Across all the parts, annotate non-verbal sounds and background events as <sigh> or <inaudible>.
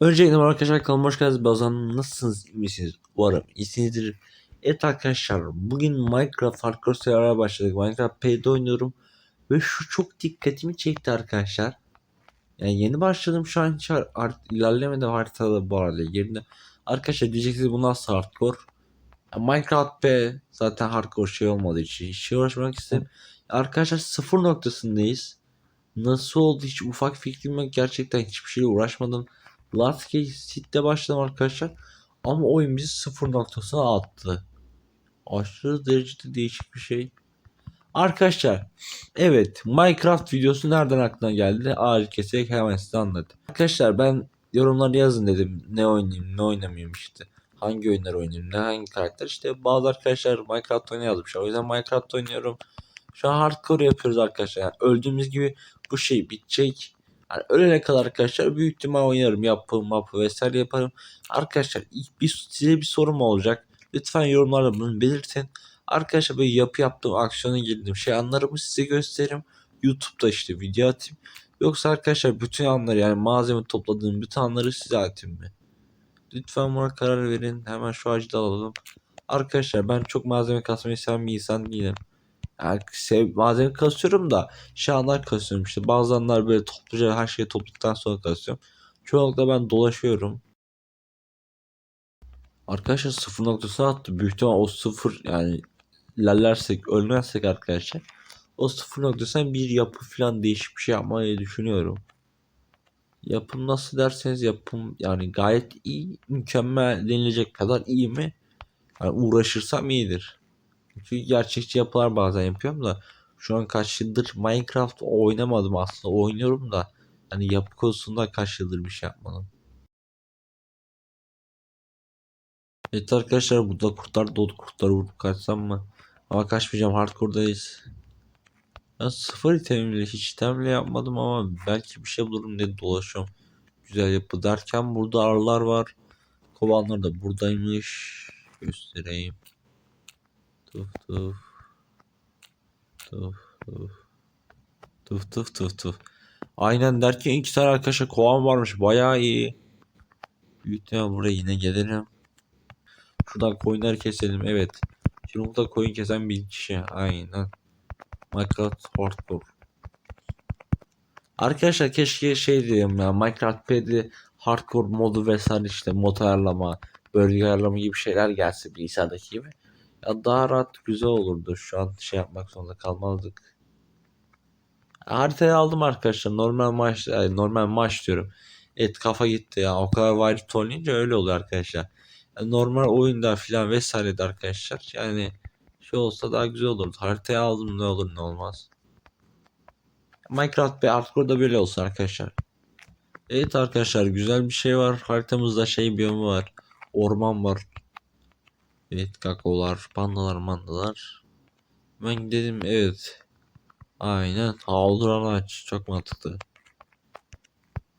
Öncelikle arkadaşlar kanalıma hoş geldiniz. Bazan nasılsınız? misiniz? Umarım iyisinizdir. Evet arkadaşlar bugün Minecraft Hardcore server'a başladık. Minecraft P'de oynuyorum. Ve şu çok dikkatimi çekti arkadaşlar. Yani yeni başladım şu an hiç art- ilerlemedi haritada bu arada yerinde. Arkadaşlar diyeceksiniz bu nasıl hardcore? Minecraft P zaten hardcore şey olmadığı için hiç şey uğraşmak istedim. Arkadaşlar sıfır noktasındayız. Nasıl oldu hiç ufak fikrim yok. Gerçekten hiçbir şeyle uğraşmadım. Last Case Seed'de başladım arkadaşlar. Ama oyun bizi sıfır noktasına attı. Aşırı derecede değişik bir şey. Arkadaşlar evet Minecraft videosu nereden aklına geldi? Ağacı keserek hemen size anladım. Arkadaşlar ben yorumları yazın dedim. Ne oynayayım ne oynamayayım işte. Hangi oyunlar oynayayım ne hangi karakter. İşte bazı arkadaşlar Minecraft oyunu yazmışlar. O yüzden Minecraft oynuyorum. Şu an hardcore yapıyoruz arkadaşlar. Yani öldüğümüz gibi bu şey bitecek. Yani ölene kadar arkadaşlar büyük ihtimal oynarım. Yapım mapı vesaire yaparım. Arkadaşlar ilk bir, size bir sorum olacak. Lütfen yorumlarda bunu belirtin. Arkadaşlar böyle yapı yaptığım aksiyona girdiğim şey anlarımı size gösteririm. YouTube'da işte video atayım. Yoksa arkadaşlar bütün anları yani malzeme topladığım bütün anları size atayım mı? Lütfen buna karar verin. Hemen şu ağacı da alalım. Arkadaşlar ben çok malzeme kasmayı seven bir insan değilim. Yani sev, malzeme kasıyorum da anlar kasıyorum işte. Bazı anlar böyle topluca her şeyi topladıktan sonra kasıyorum. Çoğunlukla ben dolaşıyorum. Arkadaşlar sıfır noktasına attı. Büyük ihtimal o sıfır yani ilerlersek ölmezsek arkadaşlar o sıfır noktasına bir yapı falan değişik bir şey yapmayı düşünüyorum. Yapım nasıl derseniz yapım yani gayet iyi mükemmel denilecek kadar iyi mi? Yani uğraşırsam iyidir. Çünkü gerçekçi yapılar bazen yapıyorum da şu an kaç yıldır Minecraft oynamadım aslında oynuyorum da hani yapı konusunda kaç yıldır bir şey yapmadım. Evet arkadaşlar burada kurtlar dolu kurtları vurup kaçsam mı? Ama kaçmayacağım hardcore'dayız. Ben sıfır itemle hiç itemle yapmadım ama belki bir şey bulurum diye dolaşıyorum. Güzel yapı derken burada arılar var. Kovanlar da buradaymış. Göstereyim. Tuf tuf. Tuf tuf. Tuf tuf tuf tuf. Aynen derken iki tane arkadaşa kovan varmış. Bayağı iyi. Büyük ihtimal buraya yine gelirim. Şuradan koyunları keselim. Evet. Şimdi burada koyun kesen bir kişi. Aynen. Minecraft Hardcore. Arkadaşlar keşke şey diyeyim ya Minecraft P'de hardcore modu vesaire işte mod ayarlama, bölge ayarlama gibi şeyler gelse bilgisayardaki gibi. Ya daha rahat güzel olurdu. Şu an şey yapmak zorunda kalmazdık. Haritayı aldım arkadaşlar. Normal maç, yani normal maç diyorum. Et kafa gitti ya. O kadar Wild oynayınca öyle oluyor arkadaşlar. Yani normal oyunda filan vesaire de arkadaşlar. Yani şey olsa daha güzel olurdu. Haritayı aldım ne olur ne olmaz. Minecraft ve Hardcore'da böyle olsun arkadaşlar. Evet arkadaşlar güzel bir şey var. Haritamızda şey biyomu var. Orman var. Evet kakaolar, pandalar, mandalar. Ben dedim evet. Aynen havluran ağaç çok mantıklı.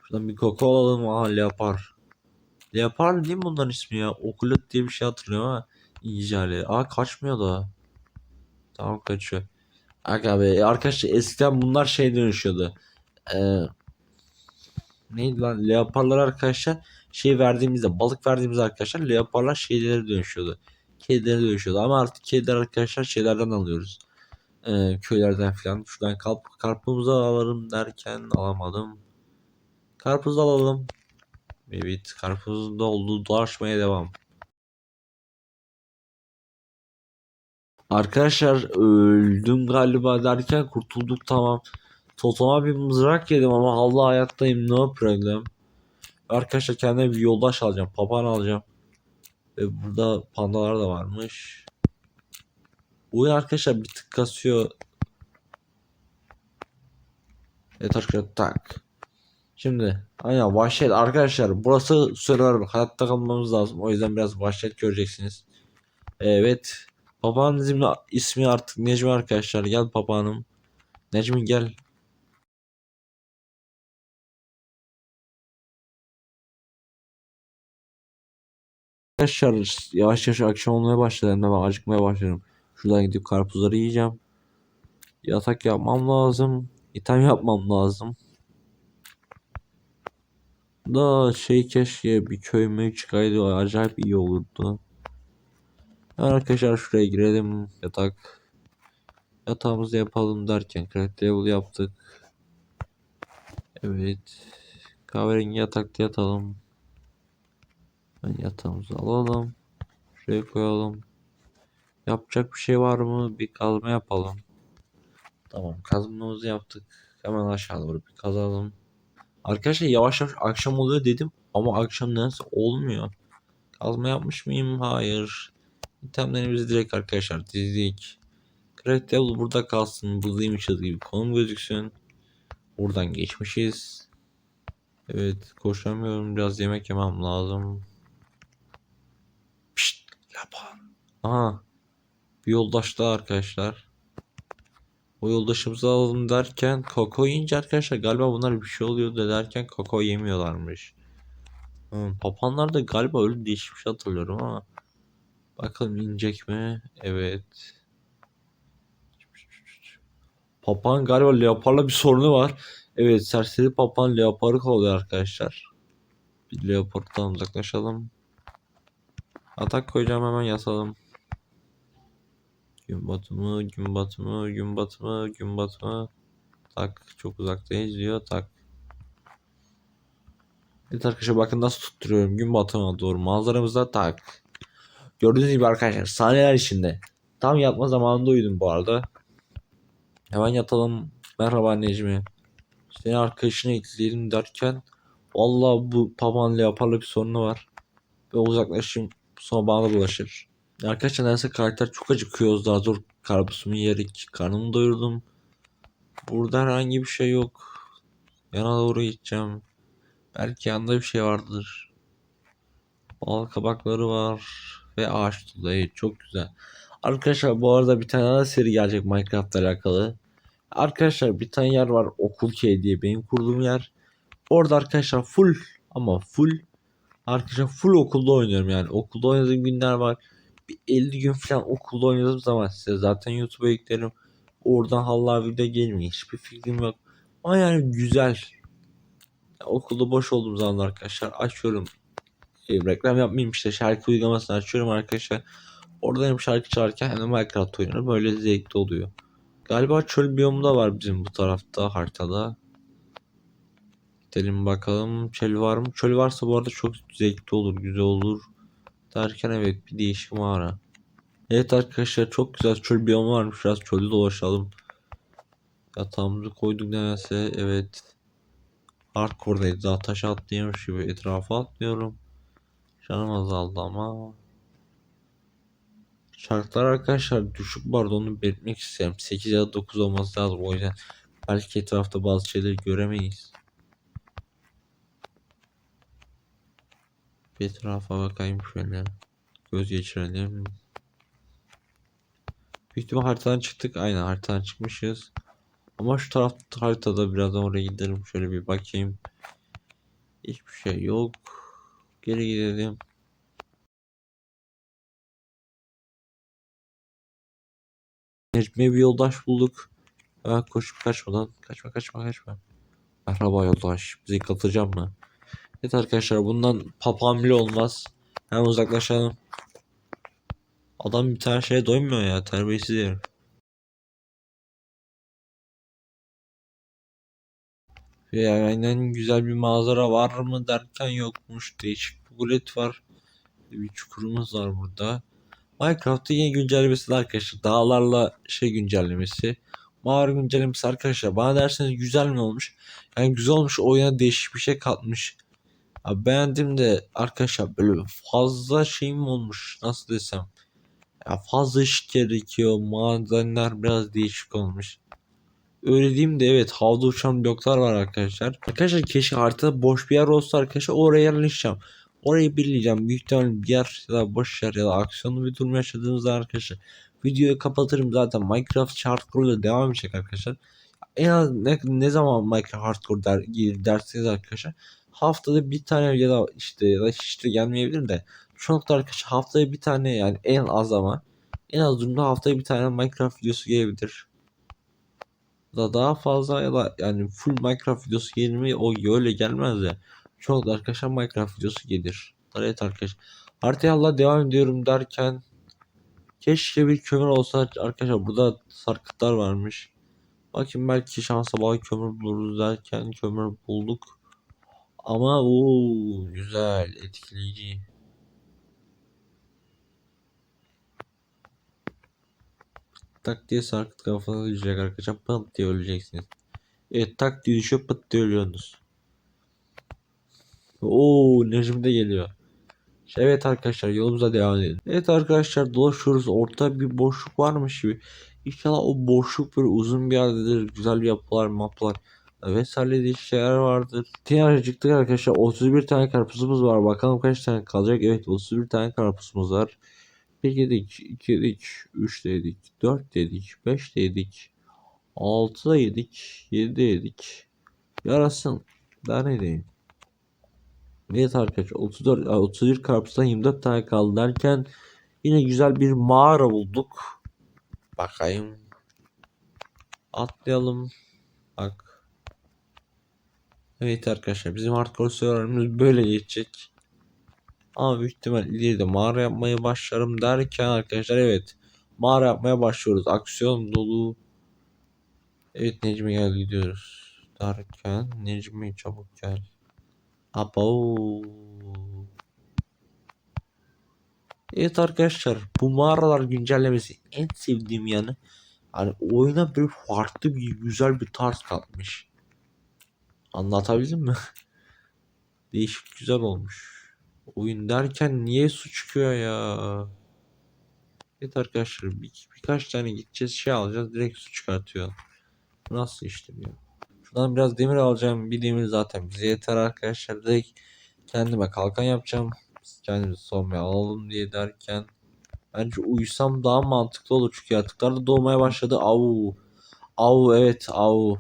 Şuradan bir kakao alalım. Aha leopar. Leopar değil mi bunların ismi ya? Okulut diye bir şey hatırlıyorum ama İngilizce hali. Aa kaçmıyor da. Tamam kaçıyor. Aga be arkadaşlar eskiden bunlar şey dönüşüyordu. Ee, neydi lan? Leoparlar arkadaşlar şey verdiğimizde balık verdiğimizde arkadaşlar leoparlar şeylere dönüşüyordu. Kedilere dönüşüyordu ama artık kediler arkadaşlar şeylerden alıyoruz. Ee, köylerden falan. Şuradan kalp, karpuzu alırım derken alamadım. Karpuz alalım. Evet karpuzun da olduğu dolaşmaya devam. Arkadaşlar öldüm galiba derken kurtulduk tamam. Totoma bir mızrak yedim ama hala hayattayım no problem. Arkadaşlar kendime bir yoldaş alacağım. Papağan alacağım. Ve burada pandalar da varmış. Oyun arkadaşlar bir tık kasıyor. Evet arkadaşlar tak. Şimdi aynen vahşet arkadaşlar burası server hayatta kalmamız lazım. O yüzden biraz vahşet göreceksiniz. Evet. Papağan ismi, ismi artık Necmi arkadaşlar. Gel papağanım. Necmi gel. Arkadaşlar yavaş yavaş akşam olmaya başladı. Ben acıkmaya başladım. Şuradan gidip karpuzları yiyeceğim. Yatak yapmam lazım. İtem yapmam lazım. Da şey keşke bir köy mü çıkaydı acayip iyi olurdu. Arkadaşlar şuraya girelim yatak. Yatağımızı yapalım derken craft level yaptık. Evet. Kahverengi yatakta yatalım. Yatağımızı alalım. Şuraya koyalım. Yapacak bir şey var mı? Bir kazma yapalım. Tamam kazmamızı yaptık. Hemen aşağı doğru bir kazalım. Arkadaşlar yavaş yavaş akşam oluyor dedim ama akşam nedense olmuyor. Kazma yapmış mıyım? Hayır. İtemlerimizi direkt arkadaşlar dizdik. Crack Devil burada kalsın. Buzluymuşuz gibi konum gözüksün. Buradan geçmişiz. Evet koşamıyorum. Biraz yemek yemem lazım. Lapa. Aha. Bir yoldaş daha arkadaşlar. O yoldaşımızı alalım derken koko yiyince arkadaşlar galiba bunlar bir şey oluyor derken koko yemiyorlarmış. Hmm, papanlar da galiba öyle şey hatırlıyorum ama. Bakalım inecek mi? Evet. Papağan galiba leoparla bir sorunu var. Evet serseri papağan leoparı kovalıyor arkadaşlar. Bir leopardan uzaklaşalım. Atak koyacağım hemen yasalım. Gün batımı, gün batımı, gün batımı, gün batımı. Tak çok uzaktayız diyor tak. Evet arkadaşlar bakın nasıl tutturuyorum gün batımına doğru manzaramızda tak. Gördüğünüz gibi arkadaşlar saniyeler içinde. Tam yatma zamanında uyudum bu arada. Hemen yatalım. Merhaba Necmi. Seni arkadaşını ekleyelim derken Vallahi bu papağan leoparla bir sorunu var. Ve uzaklaşayım sonra bana bulaşır. Arkadaşlar nedense karakter çok acıkıyoruz daha zor karpuzumu yerik. Karnımı doyurdum. Burada herhangi bir şey yok. Yana doğru gideceğim. Belki yanında bir şey vardır. Bal kabakları var. Ve ağaç. Evet, çok güzel. Arkadaşlar bu arada bir tane daha seri gelecek Minecraft alakalı. Arkadaşlar bir tane yer var Okul K diye benim kurduğum yer. Orada arkadaşlar full ama full arkadaşlar full okulda oynuyorum yani. Okulda oynadığım günler var. Bir 50 gün falan okulda oynadığım zaman size zaten YouTube'a yüklerim. Oradan halla video gelmiyor. Hiçbir fikrim yok. Ama yani güzel. Ya, okulda boş olduğum zaman arkadaşlar açıyorum. E, reklam yapmayayım işte şarkı uygulamasını açıyorum arkadaşlar. Orada hem şarkı çalarken hem de Minecraft oynuyorum. Böyle zevkli oluyor. Galiba çöl biyomu da var bizim bu tarafta haritada. Gidelim bakalım çöl var mı? Çöl varsa bu arada çok zevkli olur, güzel olur. Derken evet bir değişik mağara. Evet arkadaşlar çok güzel çöl biyomu varmış. Biraz çölde dolaşalım. Yatağımızı koyduk nedense. Evet. Hardcore'dayız. Daha taşa atlaymış gibi etrafa atlıyorum. Canım azaldı ama. Şartlar arkadaşlar düşük arada onu belirtmek isterim. 8 ya da 9 olması lazım. O yüzden belki etrafta bazı şeyleri göremeyiz. Bir etrafa bakayım şöyle. Göz geçirelim. Büyük ihtimal haritadan çıktık. Aynen haritadan çıkmışız. Ama şu taraf haritada birazdan oraya gidelim. Şöyle bir bakayım. Hiçbir şey yok. Geri gidelim. Necmi'ye bir yoldaş bulduk. Ha, koşup kaçmadan. Kaçma kaçma kaçma. Merhaba yoldaş. Bizi katılacak mı? Evet arkadaşlar bundan bile olmaz. Hemen uzaklaşalım. Adam bir tane şeye doymuyor ya. Terbiyesiz herif. Ve aynen güzel bir manzara var mı derken yokmuş. Değişik bir gulet var. Bir çukurumuz var burada. Minecraft'ta yeni güncellemesi arkadaşlar. Dağlarla şey güncellemesi. Mağara güncellemesi arkadaşlar. Bana derseniz güzel mi olmuş? Yani güzel olmuş. Oyuna değişik bir şey katmış. Ya beğendim de arkadaşlar böyle fazla şey mi olmuş? Nasıl desem? Ya fazla iş gerekiyor. Madenler biraz değişik olmuş. Öyle diyeyim de evet havada uçan bloklar var arkadaşlar. Arkadaşlar keşke haritada boş bir yer olsa arkadaşlar oraya yerleşeceğim. Orayı birleyeceğim. Büyük ihtimalle bir yer ya da boş yer ya da aksiyonlu bir durum yaşadığımızda arkadaşlar. Videoyu kapatırım zaten Minecraft Hardcore ile devam edecek arkadaşlar. En az ne, ne zaman Minecraft Hardcore der, derseniz arkadaşlar. Haftada bir tane ya da işte ya da hiç de gelmeyebilir de. Anda arkadaşlar haftaya bir tane yani en az ama en az durumda haftaya bir tane Minecraft videosu gelebilir da daha fazla ya da yani full Minecraft videosu gelmeyi o öyle gelmez. Çok da arkadaşlar Minecraft videosu gelir. Evet arkadaşlar. Haritaya Allah devam ediyorum derken keşke bir kömür olsa arkadaşlar burada sarkıtlar varmış. Bakın belki şansa bağlı kömür buluruz derken kömür bulduk. Ama o güzel etkileyici. Tak diye sarkıt kafanıza düşecek arkadaşlar. Pıt diye öleceksiniz. Evet tak diye düşüyor pıt diye ölüyorsunuz. Oo Necmi de geliyor. Evet arkadaşlar yolumuza devam edelim. Evet arkadaşlar dolaşıyoruz. Orta bir boşluk varmış gibi. İnşallah o boşluk böyle uzun bir yerdedir. Güzel bir yapılar, maplar vesaire diye şeyler vardır. Diğer çıktık arkadaşlar. 31 tane karpuzumuz var. Bakalım kaç tane kalacak. Evet 31 tane karpuzumuz var. 1 yedik, 2 yedik, 3 de yedik, 4 de yedik, 5 de yedik, 6 da yedik, 7 de yedik. Yarasın. Daha ne diyeyim? Evet arkadaşlar 34 ay, 31 karpuzdan 24 tane kaldı derken yine güzel bir mağara bulduk. Bakayım. Atlayalım. Bak. Evet arkadaşlar bizim hardcore serverimiz böyle geçecek. Ama büyük ihtimal ileride mağara yapmaya başlarım derken arkadaşlar evet. Mağara yapmaya başlıyoruz. Aksiyon dolu. Evet Necmi gel gidiyoruz. Derken Necmi çabuk gel. Abo. Evet arkadaşlar bu mağaralar güncellemesi en sevdiğim yanı hani oyuna bir farklı bir güzel bir tarz katmış. Anlatabildim mi? <laughs> Değişik güzel olmuş. Oyun derken niye su çıkıyor ya? Evet arkadaşlar bir, birkaç tane gideceğiz şey alacağız direkt su çıkartıyor. Nasıl iştir ya? Şuradan biraz demir alacağım. Bir demir zaten bize yeter arkadaşlar. Direkt kendime kalkan yapacağım. Biz kendimizi savunmaya alalım diye derken bence uyusam daha mantıklı olur çünkü yaratıklar da doğmaya başladı. Au. Au evet au.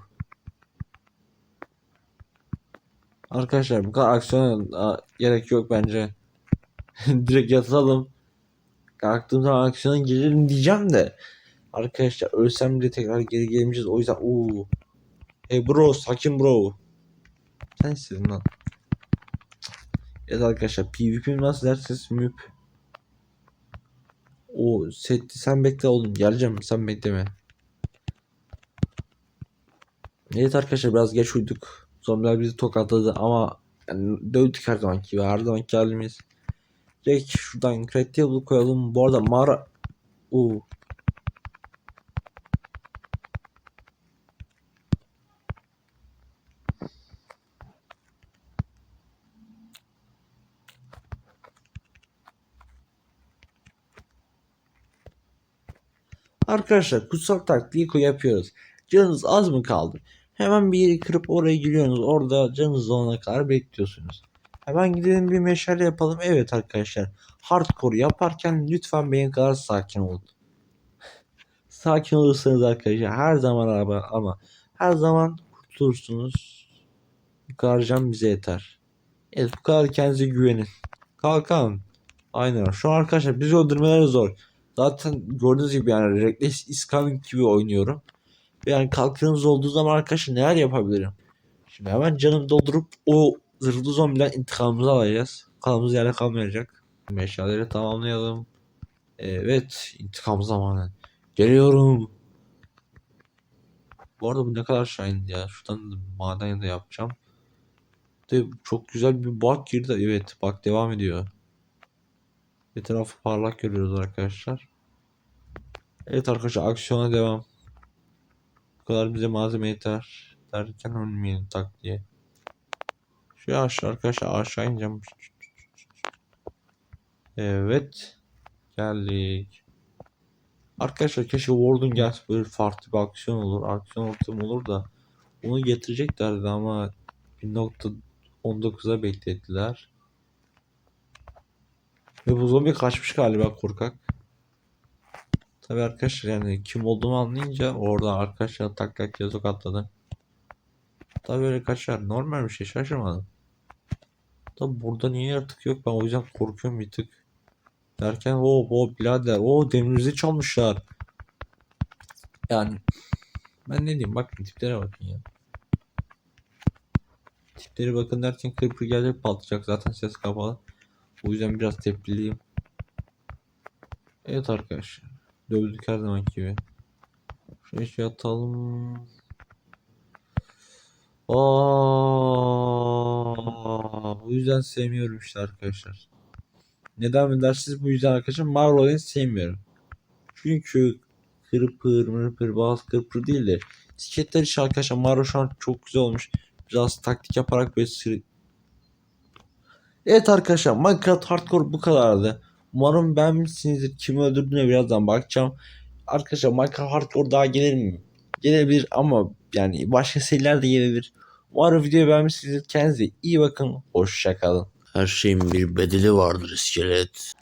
Arkadaşlar bu kadar aksiyona gerek yok bence. <laughs> Direkt yatalım. Kalktığım zaman aksiyona girelim diyeceğim de. Arkadaşlar ölsem de tekrar geri gelmeyeceğiz. O yüzden uuu. Hey bro sakin bro. Sen istedin lan. Evet arkadaşlar PvP nasıl derseniz müp. O seti sen bekle oğlum geleceğim sen bekleme. Evet arkadaşlar biraz geç uyuduk. Zombiler bizi tokatladı ama yani dövdük her zamanki gibi her zamanki halimiz. Direkt şuradan creative koyalım. Bu arada mağara... Oo. Arkadaşlar kutsal taktiği yapıyoruz. Canınız az mı kaldı? Hemen bir yeri kırıp oraya giriyorsunuz. Orada canınız olana kadar bekliyorsunuz. Hemen gidelim bir meşale yapalım. Evet arkadaşlar. Hardcore yaparken lütfen benim kadar sakin olun. sakin olursanız arkadaşlar her zaman ama, ama her zaman kurtulursunuz. Bu kadar can bize yeter. Evet bu kadar kendinize güvenin. Kalkan. Aynen. Şu an arkadaşlar bizi öldürmeleri zor. Zaten gördüğünüz gibi yani Reckless is coming gibi oynuyorum. Yani kalkanınız olduğu zaman arkadaşlar neler yapabilirim? Şimdi hemen canım doldurup o zırhlı zombiden intikamımızı alacağız. Kanımız yerde kalmayacak. Meşaleleri tamamlayalım. Evet intikam zamanı. Geliyorum. Bu arada bu ne kadar şahin ya. Şuradan maden de yapacağım. De çok güzel bir bug girdi. Evet bak devam ediyor. Etrafı parlak görüyoruz arkadaşlar. Evet arkadaşlar aksiyona devam. Kadar bize malzeme yeter. Derken ölmeyelim tak diye. Şu aşağı arkadaşlar aşağı ineceğim. Evet. Geldik. Arkadaşlar keşke Warden gelse böyle farklı bir aksiyon olur. Aksiyon ortamı olur da. Onu getireceklerdi ama 1.19'a beklettiler. Ve bu zombi kaçmış galiba korkak. Tabi arkadaşlar yani kim olduğumu anlayınca orada arkadaşlar tak tak yazık atladı. Tabi böyle kaçar normal bir şey şaşırmadım. Tabi burada niye yaratık yok ben o yüzden korkuyorum bir tık. Derken o o birader o demirimizi çalmışlar. Yani ben ne diyeyim bakın tiplere bakın ya. tipleri bakın derken Creeper gelecek patlayacak. Zaten ses kapalı. O yüzden biraz tepkiliyim. Evet arkadaşlar. Dövdük her zaman gibi. Şuraya şey atalım. Aa, bu yüzden sevmiyorum işte arkadaşlar. Neden mi dersiniz? Bu yüzden arkadaşlar Marvel'ı sevmiyorum. Çünkü kırpır mırpır bazı kırpır değil de Sketler işi arkadaşlar Marvel şu an çok güzel olmuş. Biraz taktik yaparak böyle sır... Evet arkadaşlar Minecraft Hardcore bu kadardı. Umarım beğenmişsinizdir. Kimi öldürdüğüne birazdan bakacağım. Arkadaşlar Minecraft Hardcore daha gelir mi? Gelebilir ama yani başka seriler de gelebilir. Umarım videoyu beğenmişsinizdir. Kendinize iyi bakın. Hoşçakalın. Her şeyin bir bedeli vardır iskelet.